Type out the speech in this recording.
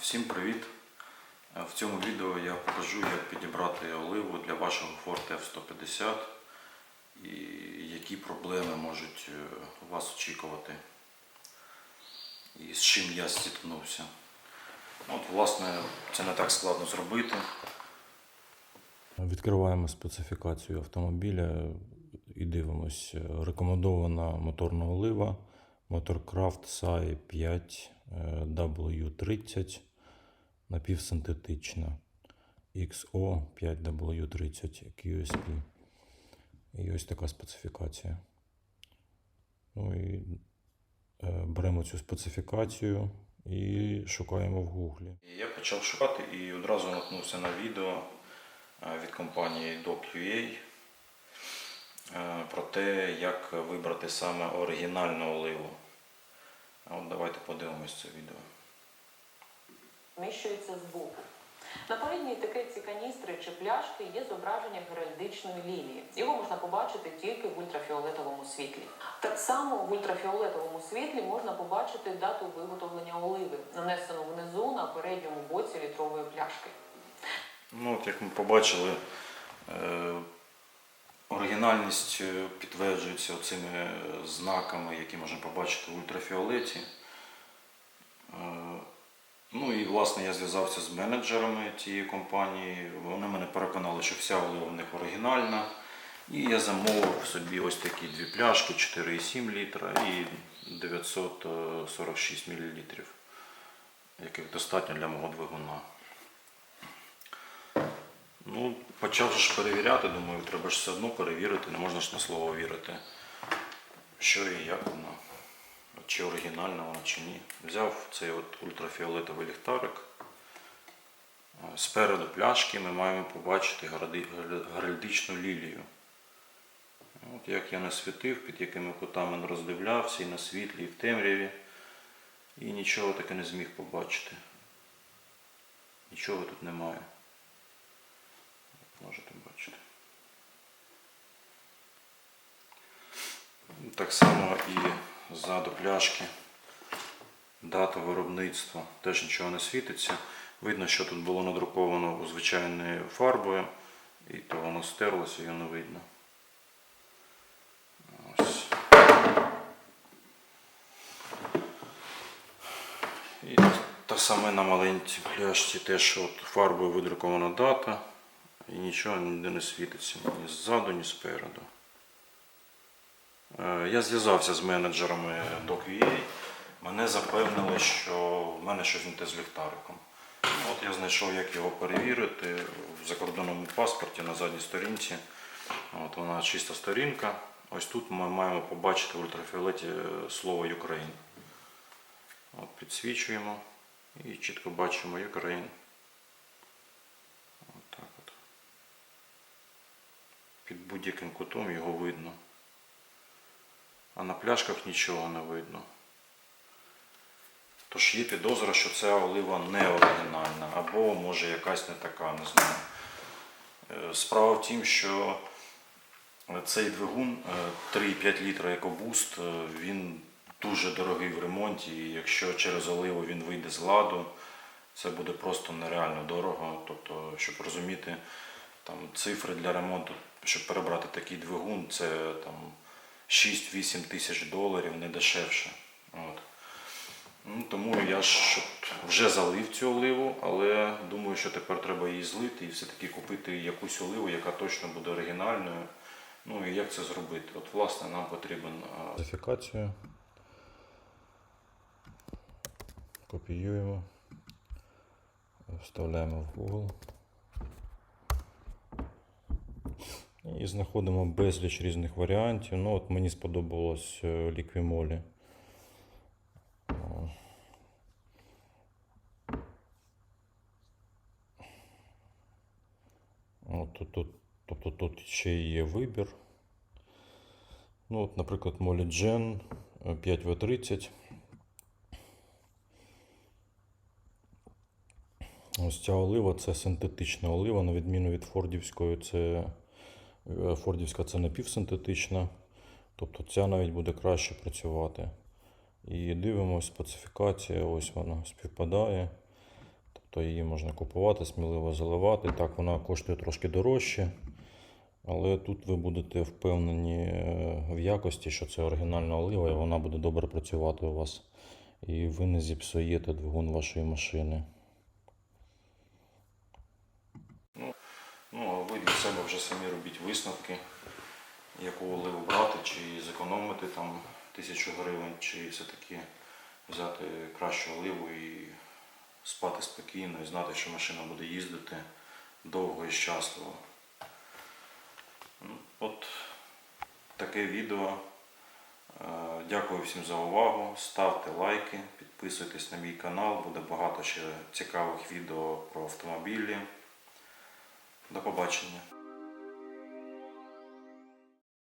Всім привіт! Е, В цьому відео я покажу, як підібрати оливу для вашого Ford F-150 і які проблеми можуть е, вас очікувати і з чим я зіткнувся. От, власне, це не так складно зробити. Відкриваємо специфікацію автомобіля і дивимось. Рекомендована моторна олива Motorcraft SAI 5 е, W30 напівсинтетична XO 5W30 QSP. І ось така специфікація. Ну і е, беремо цю специфікацію і шукаємо в Гуглі. Я почав шукати і одразу наткнувся на відео е, від компанії DocUA е, про те, як вибрати саме оригінальну оливу. А От давайте подивимось це відео. вміщується збоку. На передній етикетці каністри чи пляшки є зображення геральдичної лілії. Його можна побачити тільки в ультрафіолетовому світлі. Так само в ультрафіолетовому світлі можна побачити дату виготовлення оливи, нанесену внизу на передньому боці літрової пляшки. Ну, от як ми побачили, е, оригінальність е, підтверджується цими е, знаками, які можна побачити в ультрафіолеті. Е, Ну і власне я зв'язався з менеджерами тієї компанії. Вони мене переконали, що вся олива в них оригінальна. І я замовив собі ось такі дві пляшки 4,7 літра і 946 мл, яких достатньо для мого двигуна. Ну, почав ж перевіряти, думаю, треба ж все одно перевірити, не можна ж на слово вірити. Що і як воно, чи оригінальна вона, чи ні. Взяв цей от ультрафіолетовий ліхтарик. Е, Спереду пляшки ми маємо побачити геральдичну лілію. От як я не світив, під якими кутами не роздивлявся, і на світлі, і в темряві, і нічого таки не зміг побачити. Нічого тут немає. Можете бачити. Так само і ззаду пляшки. Дата виробництва. Теж нічого не світиться. Видно, що тут було надруковано звичайною фарбою, і то воно стерлося, його не видно. Ось. І те саме на маленькій пляшці теж от фарбою видрукована дата. І нічого ніде не світиться ні ззаду, ні спереду. Е, Я зв'язався з менеджерами DocUA. Мене запевнили, що в мене щось не те з ліхтариком. Ну, От я знайшов, як його перевірити в закордонному паспорті на задній сторінці. От вона чиста сторінка. Ось тут ми маємо побачити в ультрафіолеті е, слово Ukraine. От підсвічуємо і чітко бачимо Ukraine. От так от. Під будь-яким кутом його видно. А на пляшках нічого не видно. Тож є підозра, що ця олива не оригінальна, або може якась не така, не знаю. Е, Справа в тім, що цей двигун е, 3,5 літра EcoBoost, е, він дуже дорогий в ремонті, і якщо через оливу він вийде з ладу, це буде просто нереально дорого. Тобто, щоб розуміти, там цифри для ремонту, щоб перебрати такий двигун, це там 6-8 тисяч доларів, не дешевше. От. Ну, тому я ж вже залив цю оливу, але думаю, що тепер треба її злити і все-таки купити якусь оливу, яка точно буде оригінальною. Ну і як це зробити? От, власне, нам потрібен а, Копіюємо. Вставляємо в Google. І знаходимо безліч різних варіантів. Ну, от мені сподобалось е, тут, тут, тобто тут ще є вибір. Ну, от, наприклад, Mollygen 5V30. Ось ця олива це синтетична олива, на відміну від фордівської, це е, фордівська це напівсинтетична. Тобто ця навіть буде краще працювати. І дивимося, специфікація, ось вона співпадає. Тобто її можна купувати, сміливо заливати. Так, вона коштує трошки дорожче. Але тут ви будете впевнені е, в якості, що це оригінальна олива, і вона буде добре працювати у вас. І ви не зіпсуєте двигун вашої машини. Ну, а для себе вже самі робіть висновки, яку оливу брати, чи зекономити там тисячу гривень, чи все-таки взяти кращу оливу і спати спокійно і знати, що машина буде їздити довго і щасливо. Ну, От таке відео. Е, Дякую всім за увагу. Ставте лайки, підписуйтесь на мій канал, буде багато ще цікавих відео про автомобілі. До побачення.